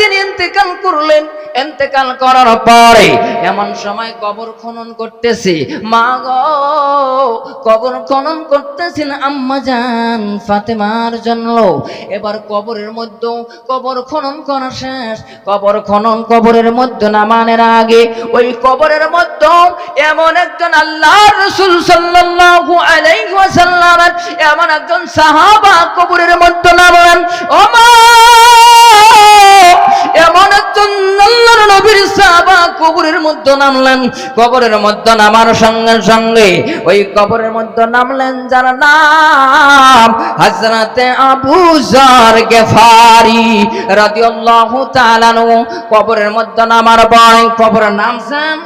তিনি ইন্তেকাল করলেন, ইন্তেকাল করার পরে এমন সময় কবর খনন করতেছি। মা গো, কবর খনন করতেছেন আম্মা জান, ফাতেমার জন্য। এবার কবরের মধ্যে কবর খনন করা শেষ। কবর খনন কবরের মধ্যে নামানের আগে ওই কবরের মধ্যে এমন একজন আল্লাহ রসুল সাল্লাল্লাহু আলাইহি এমন একজন সাহাবা কবরের মধ্যে নামলেন, ও মা কবরের মধ্যে নামলেন। কবরের মধ্যে নামার সঙ্গে সঙ্গে ওই কবরের মধ্যে নামলেন যার নাম হযরতে আবু জার গেফারি রাদিয়াল্লাহু কবরের মধ্যে নামার পর নামছেন।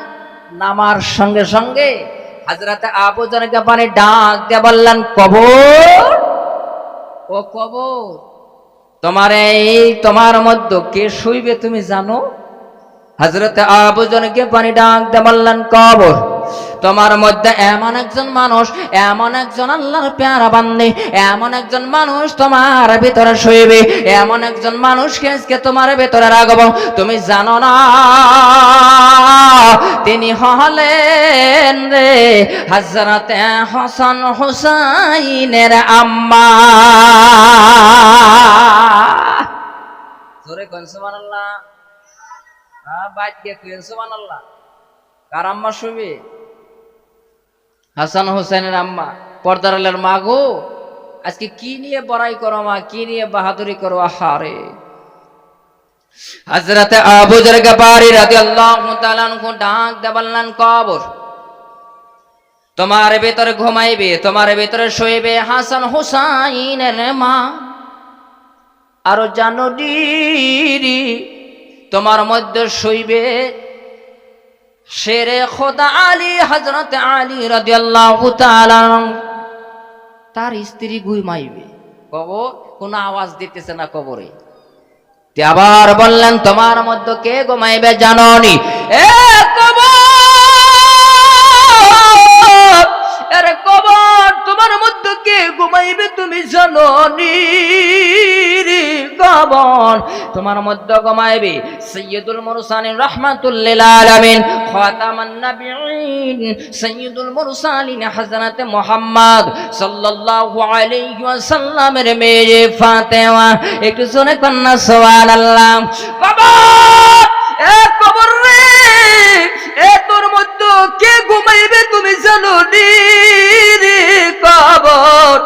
নামার সঙ্গে সঙ্গে হযরতে আবু জার গেফারি ডাক দিয়ে বললেন, কবর? ও কবর, তোমার এই, তোমার মধ্যে কে শুইবে তুমি জানো? হজরত আবুজনকে পানি ডাক দে বললেন কবর। তোমার মধ্যে এমন একজন মানুষ, এমন একজন আল্লাহর পেয়ারা বান্দে, এমন একজন মানুষ তোমার ভিতরে শুইবে, এমন একজন মানুষকে আজকে তোমার ভিতরে রাখব। তুমি জানো না, তিনি হলেন রে হজরত হাসান হুসাইনের আম্মা। জোরে কোন সুবহানাল্লাহ। কার আম্মা হাসান হোসেনের আম্মা। পর্দার আলের মা গো, আজকে কি নিয়ে বড়াই করো মা, কি নিয়ে বাহাদুরি করো? আহারে। হজরত তাআলা আনহু ডাক দে কবর। তোমার ভেতরে ঘুমাইবে, তোমার ভেতরে শোয়েবে হাসান হুসাইনের মা। আরও জানো ডিরি তোমার মধ্যে শুইবে শেরে খোদা আলী হজরত আলী রাদিয়াল্লাহু তাআলা তার স্ত্রী ঘুমাইবে কবর? কোনো আওয়াজ দিতেছে না কবরে। আবার বললেন, তোমার মধ্যে কে ঘুমাইবে জাননি? এ কবর! কবর, তোমার মধ্যে কে ঘুমাইবে তুমি জাননি রে কবর? তোমার মধ্যে ঘুমাইবে সৈয়দুল মুরসালিন রাহমাতুল্লিল খাতামান সৈয়দুল মুরসালিন হযরত মুহাম্মদ সাল্লাল্লাহু আলাইহি মেয়ে ফাতেমা। একটু শুনে কন্না সুবহানাল্লাহ। কবর এ কবর রে, এ তোর মধ্যে কে ঘুমাইবে তুমি জানো নি কবর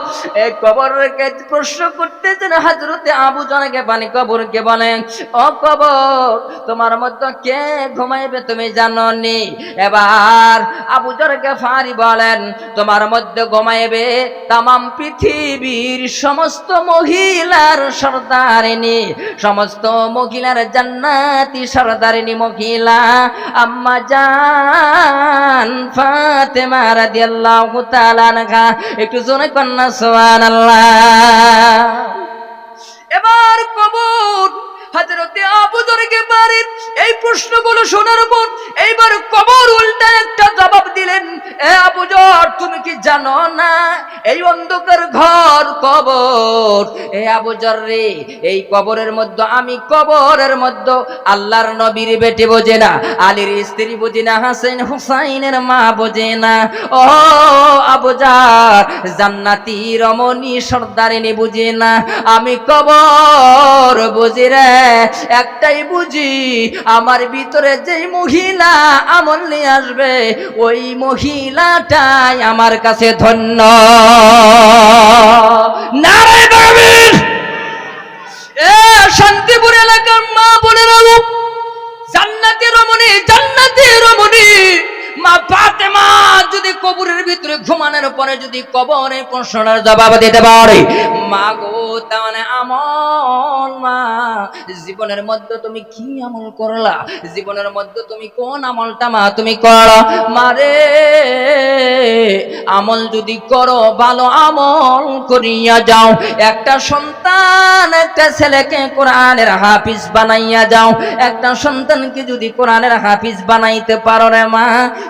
এ কবরকে প্রশ্ন করতেছেন হাজরতে আবু জনকে বানি কবরকে বলেন, ও কবর তোমার মধ্যে কে ঘুমাইবে তুমি জানো নি এবার আবু জরকে ফারি বলেন, তোমার মধ্যে ঘুমাইবে তামাম পৃথিবীর সমস্ত মহিলার সর্দারিনী, সমস্ত মহিলার জান্নাতি সর্দারিনী মহিলা, আম্মা জান ফাতেমা রাদিয়াল্লাহু তাআলা একটু জোরে কন্যা, সুবহানাল্লাহ। এবার কবর হাজরতে আবুদরকে পারেন এই প্রশ্নগুলো শোনার পর এইবার কবর উল্টা একটা জবাব দিলেন, এ আবুজর তুমি কি জানো না? এই অন্ধকার ঘর এই কবরের মধ্যে আমি কবরের মধ্যে আল্লাহর নবীর বেটে বোঝে না, আলীর স্ত্রী বোঝে না হাসেন হুসাইনের মা বোঝে না। ও আবু জার, জান্নাতি রমণী সর্দারিনী বুঝে না, আমি কবর বুঝি রে, একটাই বুঝি, আমার ভিতরে যেই মহিলা আমল নিয়ে আসবে, ওই মহিলাটাই আমার কাছে ধন্য। কবরের ভিতরে ঘুমানোর পরে যদি কবরে প্রশ্নের জবাব দিতে পারে, মা গো, তাহলে আমল মা, জীবনের মধ্যে তুমি কি আমল করলা? জীবনের মধ্যে তুমি কোন আমলটা মা, তুমি করো মারে আমল যদি করো, ভালো আমল করিয়া যাও। একটা সন্তান একটা ছেলেকে কোরআনের হাফিজ বানাইয়া যাও। একটা সন্তানকে যদি কোরআনের হাফিজ বানাইতে পারো রে মা,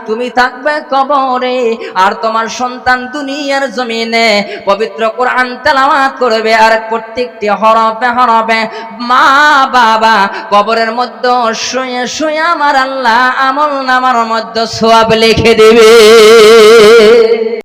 তুমি থাকবে কবরে আর তোমার সন্তান দুনিয়ার জমিনে পবিত্র কোরআন তেলাওয়াত করবে আর প্রত্যেকটি হরফে হরফে মা বাবা কবরের মধ্যে শুয়ে শুয়ে আমার আল্লাহ আমল নামার মধ্যে সোয়াব লিখে দেবে।